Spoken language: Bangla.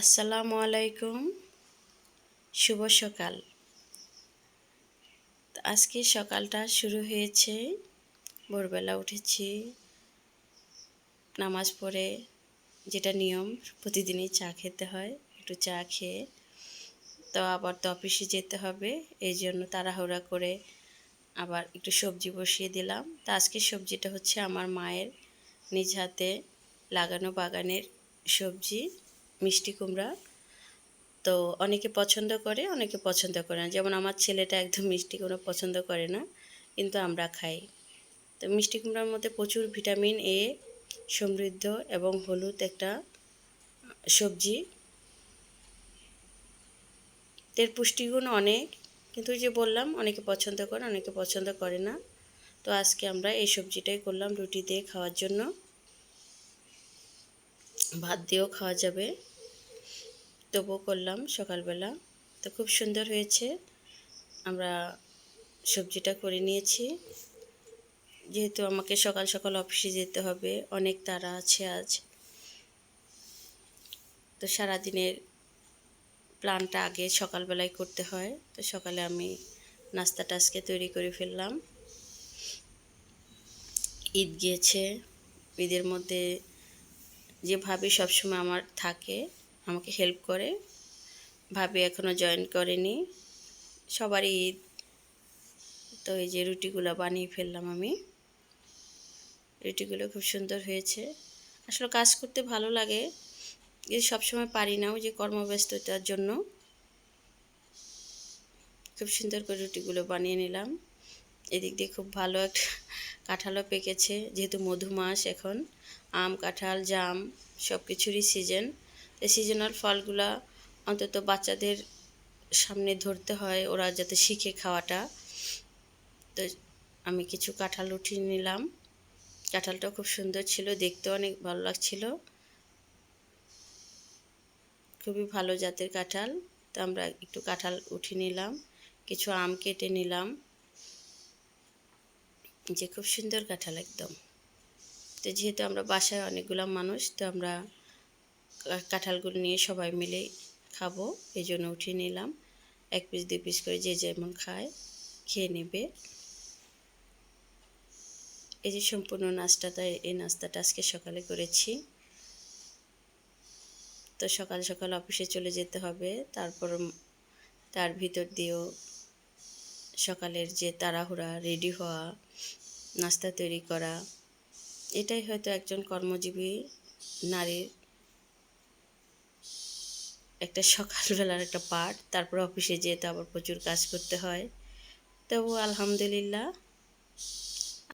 আসসালামু আলাইকুম। শুভ সকাল। আজকে সকালটা শুরু হয়েছে। ভোরবেলা উঠেছি। নামাজ পড়ে যেটা নিয়ম, প্রতিদিনই চা খেতে হয়, একটু চা খেয়ে। তো আবার তো অফিসে যেতে হবে, এই জন্য তাড়াহুড়া করে আবার একটু সবজি বসিয়ে দিলাম। তো আজকে সবজিটা হচ্ছে আমার মায়ের নিজ হাতে লাগানো বাগানের সবজি। মিষ্টি কুমড়া। তো অনেকে পছন্দ করে, অনেকে পছন্দ করে না। যেমন আমার ছেলেটা একদম মিষ্টি কুমড়া পছন্দ করে না, কিন্তু আমরা খাই। তো মিষ্টি কুমড়ার মধ্যে প্রচুর ভিটামিন এ, সমৃদ্ধ এবং হলুদ একটা সবজি। এর পুষ্টিগুণ অনেক, কিন্তু যে বললাম, অনেকে পছন্দ করে, অনেকে পছন্দ করে না। তো আজকে আমরা এই সবজিটাই করলাম রুটি দিয়ে খাওয়ার জন্য। ভাত দিয়েও খাওয়া যাবে। তবুও করলাম সকালবেলা। তো খুব সুন্দর হয়েছে। আমরা সবজিটা করে নিয়েছি। যেহেতু আমাকে সকাল সকাল অফিসে যেতে হবে, অনেক তারা আছে আজ। তো সারাদিনের প্ল্যানটা আগে সকালবেলায় করতে হয়। তো সকালে আমি নাস্তাটা আজকে তৈরি করে ফেললাম। ঈদ গিয়েছে। ঈদের মধ্যে যে ভাবি সবসময় আমার থাকে, আমাকে হেল্প করে। ভাবি এখনও জয়েন করেনি। সবারই ঈদ, তো এই যে রুটিগুলো বানিয়ে ফেললাম আমি। রুটিগুলো খুব সুন্দর হয়েছে। আসলে কাজ করতে ভালো লাগে। এই সবসময় পারি না ওই যে কর্মব্যস্ততার জন্য। খুব সুন্দর করে রুটিগুলো বানিয়ে নিলাম। এদিক দিয়ে খুব ভালো একটা কাঁঠালও পেকেছে, যেহেতু মধু মাস এখন। আম, কাঁঠাল, জাম সব কিছুরই সিজন এই সিজনাল ফলগুলা অন্তত বাচ্চাদের সামনে ধরতে হয়, ওরা যাতে শিখে খাওয়াটা। তো আমি কিছু কাঁঠাল উঠিয়ে নিলাম। কাঁঠালটা খুব সুন্দর ছিল দেখতে অনেক ভালো লাগছিল। খুবই ভালো জাতের কাঁঠাল। তো আমরা একটু কাঁঠাল উঠিয়ে নিলাম, কিছু আম কেটে নিলাম। যে খুব সুন্দর কাঁঠাল একদম। তো যেহেতু আমরা বাসায় অনেকগুলো মানুষ, তো আমরা কাঁঠালগুলো নিয়ে সবাই মিলে খাব এই জন্য উঠিয়ে নিলাম। এক পিস, দুই পিস করে যে যেমন খায়, খেয়ে নেবে। এই যে সম্পূর্ণ নাস্তাটা এই নাস্তাটা আজকে সকালে করেছি। তো সকাল সকাল অফিসে চলে যেতে হবে, তারপর তার ভিতর দিয়েও সকালের যে তাড়াহুড়া রেডি হওয়া, নাস্তা তৈরি করা, এটাই হয়তো একজন কর্মজীবী নারীর একটা সকালবেলার একটা পার্ট তারপর অফিসে যেয়ে যেতে আবার প্রচুর কাজ করতে হয়। তবু আলহামদুলিল্লাহ